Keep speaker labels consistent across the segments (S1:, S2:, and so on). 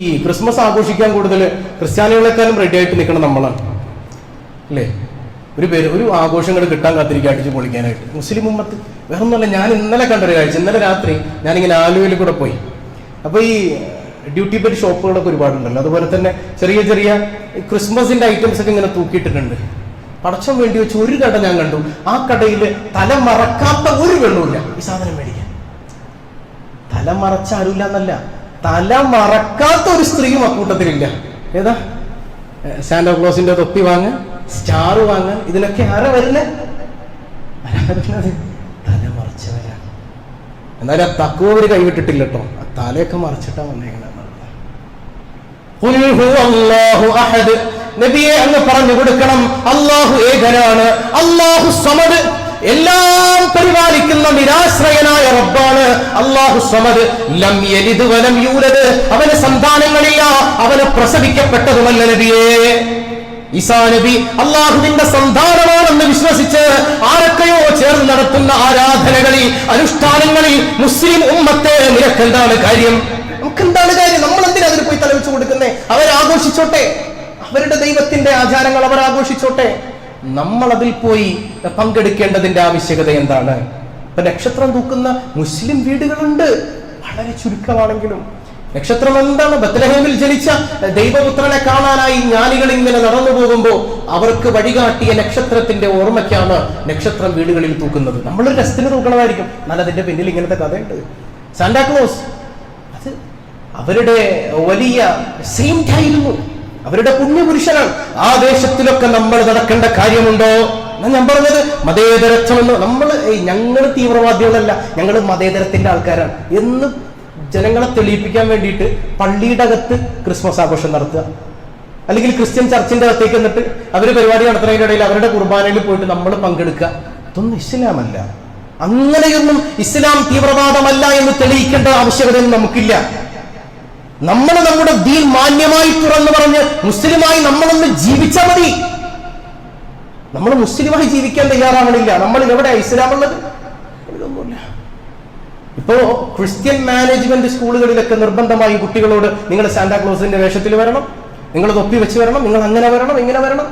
S1: ഈ ക്രിസ്മസ് ആഘോഷിക്കാൻ കൂടുതൽ ക്രിസ്ത്യാനികളെക്കാളും റെഡി ആയിട്ട് നിൽക്കണം നമ്മളാണ്. അല്ലേ? ഒരു പേര് ഒരു ആഘോഷങ്ങൾ കിട്ടാൻ കാത്തിരിക്കുക അടിച്ച് പൊളിക്കാനായിട്ട്. മുസ്ലിം ഉമ്മത്ത് വേറെ ഒന്നുമല്ല ഞാൻ ഇന്നലെ കണ്ടൊരു കാഴ്ച. ഇന്നലെ രാത്രി ഞാനിങ്ങനെ ആലുവയിൽ കൂടെ പോയി. അപ്പോൾ ഈ ഡ്യൂട്ടി പേര് ഷോപ്പുകളൊക്കെ ഒരുപാടുണ്ടല്ലോ. അതുപോലെ തന്നെ ചെറിയ ചെറിയ ക്രിസ്മസിന്റെ ഐറ്റംസ് ഒക്കെ ഇങ്ങനെ തൂക്കിയിട്ടിട്ടുണ്ട്. പടച്ചം വേണ്ടി വെച്ച് ഒരു കട ഞാൻ കണ്ടു. ആ കടയിൽ തല മറക്കാത്ത ഒരു വെള്ളമില്ല ഈ സാധനം മേടിക്കാൻ. തല മറച്ച എന്നല്ല. തല മറക്കാത്ത ഒരു സ്ത്രീയും അക്കൂട്ടത്തിലില്ല. ഏതാ? സാന്റോ ക്ലോസിന്റെ തൊപ്പി വാങ്ങ് സ്റ്റാർ വാങ്ങ് ഇതിനൊക്കെ ആരാ വരുന്നേ? തല മറച്ചവരാണ് എന്നാലും ആ തക്കുവ ഒരു കൈവിട്ടിട്ടില്ല കേട്ടോ ആ തലയൊക്കെ മറച്ചിട്ടാ വന്നേക്കണത് നബിയെ അങ്ങ് പറഞ്ഞു കൊടുക്കണം. അള്ളാഹു ഏകനാണ്. അള്ളാഹു സമദ്. എല്ലാം പരിപാലിക്കുന്ന നിരാശ്രയനായ ലം വലം യൂലദ്. അവന് സന്താനങ്ങളില്ല. അവന് പ്രസവിക്കപ്പെട്ടതുമല്ല നബിയേ. ഈസാ നബി അള്ളാഹുവിന്റെ സന്താനമാണെന്ന് വിശ്വസിച്ച് ആരൊക്കെയോ ചേർന്ന് നടത്തുന്ന ആരാധനകളിൽ അനുഷ്ഠാനങ്ങളിൽ മുസ്ലിം ഉമ്മത്തെ നിനക്കെന്താണ് കാര്യം? നമുക്കെന്താണ് കാര്യം? നമ്മൾ എന്തിനാ അതിന് പോയി തലവെച്ചു കൊടുക്കുന്നേ? അവരാഘോഷിച്ചോട്ടെ. അവരുടെ ദൈവത്തിന്റെ ആചാരങ്ങൾ അവർ ആഘോഷിച്ചോട്ടെ. നമ്മൾ അതിൽ പോയി പങ്കെടുക്കേണ്ടതിന്റെ ആവശ്യകത എന്താണ്? ഇപ്പൊ നക്ഷത്രം തൂക്കുന്ന മുസ്ലിം വീടുകളുണ്ട്. വളരെ ചുരുക്കമാണെങ്കിലും. നക്ഷത്രം എന്താണ്? ബത്ലഹേമിൽ ജനിച്ച ദൈവപുത്രനെ കാണാനായി ജ്ഞാനികൾ ഇങ്ങനെ നടന്നു പോകുമ്പോൾ അവർക്ക് വഴികാട്ടിയ നക്ഷത്രത്തിന്റെ ഓർമ്മയ്ക്കാണ് നക്ഷത്രം വീടുകളിൽ തൂക്കുന്നത്. നമ്മളൊരു രസത്തിന് തൂക്കണമായിരിക്കും. എന്നാൽ അതിന്റെ പിന്നിൽ ഇങ്ങനത്തെ കഥയുണ്ട്. സാന്റാക്ലോസ് അത് അവരുടെ വലിയ സെയിം ആയിരുന്നു അവരുടെ പുണ്യപുരുഷനാണ്. ആ ദേശത്തിലൊക്കെ നമ്മൾ നടക്കേണ്ട കാര്യമുണ്ടോ? എന്നാ ഞാൻ പറഞ്ഞത്? മതേതരത്വമെന്ന് നമ്മൾ ഞങ്ങൾ തീവ്രവാദികളല്ല. ഞങ്ങൾ മതേതരത്തിന്റെ ആൾക്കാരാണ്. എന്ന് ജനങ്ങളെ തെളിയിപ്പിക്കാൻ വേണ്ടിയിട്ട് പള്ളിയുടെ അകത്ത് ക്രിസ്മസ് ആഘോഷം നടത്തുക. അല്ലെങ്കിൽ ക്രിസ്ത്യൻ ചർച്ചിന്റെ അകത്തേക്ക് എന്നിട്ട് അവർ പരിപാടി നടത്തുന്നതിന്റെ ഇടയിൽ അവരുടെ കുർബാനയിൽ പോയിട്ട് നമ്മൾ പങ്കെടുക്കുക. ഇതൊന്നും ഇസ്ലാമല്ല. അങ്ങനെയൊന്നും ഇസ്ലാം തീവ്രവാദമല്ല എന്ന് തെളിയിക്കേണ്ട ആവശ്യകതയൊന്നും നമുക്കില്ല. നമ്മൾ നമ്മുടെ ദീൻ മാന്യമായി തുറന്നു പറഞ്ഞ് മുസ്ലിമായി നമ്മളൊന്ന് ജീവിച്ചാൽ മതി. നമ്മൾ മുസ്ലിമായി ജീവിക്കാൻ തയ്യാറാവണില്ല. നമ്മൾ എവിടെ ഇസ്ലാമുള്ളത് ഇതൊന്നുമില്ല. ഇപ്പോ ക്രിസ്ത്യൻ മാനേജ്മെന്റ് സ്കൂളുകളിലൊക്കെ നിർബന്ധമായി കുട്ടികളോട് നിങ്ങൾ സാന്താക്ലോസിന്റെ വേഷത്തിൽ വരണം നിങ്ങൾ തൊപ്പി വെച്ച് വരണം നിങ്ങൾ അങ്ങനെ വരണം ഇങ്ങനെ വരണം.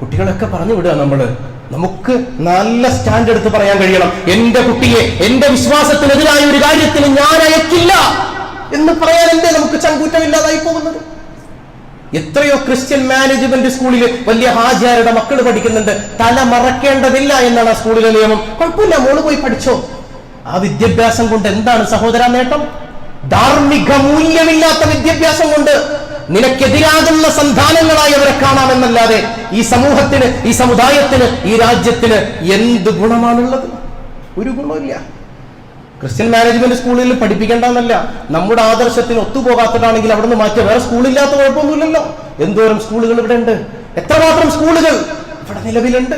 S1: കുട്ടികളൊക്കെ പറഞ്ഞു വിടുക നമ്മൾ. നമുക്ക് നല്ല സ്റ്റാൻഡ് എടുത്ത് പറയാൻ കഴിയണം. എന്റെ കുട്ടിയെ എന്റെ വിശ്വാസത്തിനെതിരായ ഒരു കാര്യത്തിന് ഞാൻ അയക്കില്ല എന്ന് പറയാൻ എന്തേ നമുക്ക് ചങ്കൂറ്റമില്ലാതായി പോകുന്നത്? എത്രയോ ക്രിസ്ത്യൻ മാനേജ്മെന്റ് സ്കൂളിൽ വലിയ ഹാജിയാരുടെ മക്കൾ പഠിക്കുന്നുണ്ട്. തല മറക്കേണ്ടതില്ല എന്നാണ് ആ സ്കൂളിലെ നിയമം. കുഴപ്പമില്ല മോൾ പോയി പഠിച്ചോ. ആ വിദ്യാഭ്യാസം കൊണ്ട് എന്താണ് സഹോദര നേട്ടം? ധാർമ്മിക മൂല്യമില്ലാത്ത വിദ്യാഭ്യാസം കൊണ്ട് നിനക്കെതിരാകുന്ന സന്താനങ്ങളായി അവരെ കാണാമെന്നല്ലാതെ ഈ സമൂഹത്തിന് ഈ സമുദായത്തിന് ഈ രാജ്യത്തിന് എന്ത് ഗുണമാണുള്ളത്? ഒരു ഗുണമില്ല ക്രിസ്ത്യൻ മാനേജ്മെന്റ് സ്കൂളിൽ പഠിപ്പിക്കേണ്ടെന്നല്ല നമ്മുടെ ആദർശത്തിന് ഒത്തുപോകാത്തതാണെങ്കിൽ അവിടെ നിന്ന് മാറ്റിയ വേറെ സ്കൂളില്ലാത്ത കുഴപ്പമൊന്നുമില്ലല്ലോ. എന്തോരം സ്കൂളുകൾ ഇവിടെ ഉണ്ട് എത്രമാത്രം സ്കൂളുകൾ ഇവിടെ നിലവിലുണ്ട്?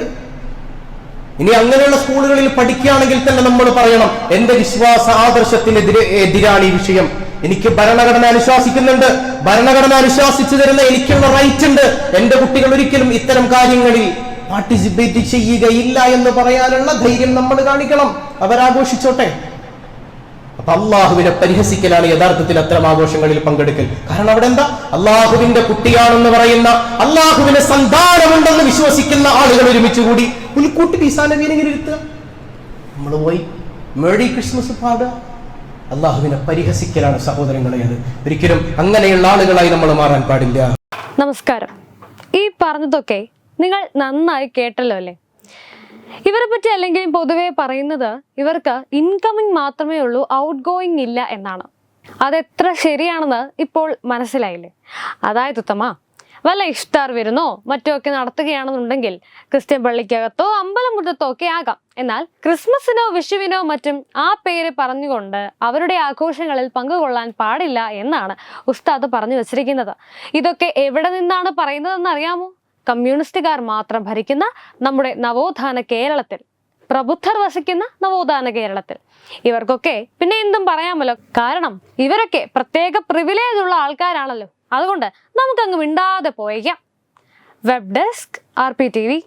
S1: ഇനി അങ്ങനെയുള്ള സ്കൂളുകളിൽ പഠിക്കുകയാണെങ്കിൽ തന്നെ നമ്മൾ പറയണം എന്റെ വിശ്വാസ ആദർശത്തിനെതിരെ എതിരാണ് ഈ വിഷയം. എനിക്ക് ഭരണഘടന അനുശാസിക്കുന്നുണ്ട്. ഭരണഘടന അനുശാസിച്ചു തരുന്ന എനിക്കുള്ള റൈറ്റ് ഉണ്ട്. എന്റെ കുട്ടികൾ ഒരിക്കലും ഇത്തരം കാര്യങ്ങളിൽ പാർട്ടിസിപ്പേറ്റ് ചെയ്യുകയില്ല എന്ന് പറയാനുള്ള ധൈര്യം നമ്മൾ കാണിക്കണം. അവരാഘോഷിച്ചോട്ടെ. അപ്പൊ അള്ളാഹുവിനെ പരിഹസിക്കലാണ് യഥാർത്ഥത്തിൽ അത്തരം ആഘോഷങ്ങളിൽ പങ്കെടുക്കൽ. കാരണം അവിടെ എന്താ അള്ളാഹുവിന്റെ കുട്ടിയാണെന്ന് പറയുന്ന അള്ളാഹുവിനെ സന്താനമുണ്ടെന്ന് വിശ്വസിക്കുന്ന ആളുകൾ ഒരുമിച്ച് കൂടി നബീനെ ഇങ്ങനെ ഇരുത്തുക? നമ്മൾ പോയി മേഡി ക്രിസ്മസ് പാടുക. അള്ളാഹുവിനെ പരിഹസിക്കലാണ് സഹോദരങ്ങളെ അത്. ഒരിക്കലും അങ്ങനെയുള്ള ആളുകളായി നമ്മൾ മാറാൻ പാടില്ല.
S2: നമസ്കാരം. ഈ പറഞ്ഞതൊക്കെ നിങ്ങൾ നന്നായി കേട്ടല്ലോ അല്ലേ? ഇവരെ പറ്റി അല്ലെങ്കിൽ പൊതുവെ പറയുന്നത് ഇവർക്ക് ഇൻകമിങ് മാത്രമേ ഉള്ളൂ ഔട്ട് ഗോയിങ് ഇല്ല എന്നാണ്. അതെത്ര ശരിയാണെന്ന് ഇപ്പോൾ മനസ്സിലായില്ലേ? അതായത് ഉത്തമ വല്ല ഇഷ്ടാർ വരുന്നോ മറ്റോ ഒക്കെ നടത്തുകയാണെന്നുണ്ടെങ്കിൽ ക്രിസ്ത്യൻ പള്ളിക്കകത്തോ അമ്പലമുറ്റത്തോ ഒക്കെ ആകാം. എന്നാൽ ക്രിസ്മസിനോ വിഷുവിനോ മറ്റും ആ പേര് പറഞ്ഞുകൊണ്ട് അവരുടെ ആഘോഷങ്ങളിൽ പങ്കുകൊള്ളാൻ പാടില്ല എന്നാണ് ഉസ്താദ് പറഞ്ഞു വച്ചിരിക്കുന്നത്. ഇതൊക്കെ എവിടെ നിന്നാണ് പറയുന്നതെന്ന് അറിയാമോ? കമ്മ്യൂണിസ്റ്റുകാർ മാത്രം ഭരിക്കുന്ന നമ്മുടെ നവോത്ഥാന കേരളത്തിൽ പ്രബുദ്ധർ വസിക്കുന്ന നവോത്ഥാന കേരളത്തിൽ. ഇവർക്കൊക്കെ പിന്നെ എന്തും പറയാമല്ലോ. കാരണം ഇവരൊക്കെ പ്രത്യേക പ്രിവിലേജ് ഉള്ള ആൾക്കാരാണല്ലോ. അതുകൊണ്ട് നമുക്കങ്ങ് മിണ്ടാതെ പോയേക്കാം. Web desk R P T V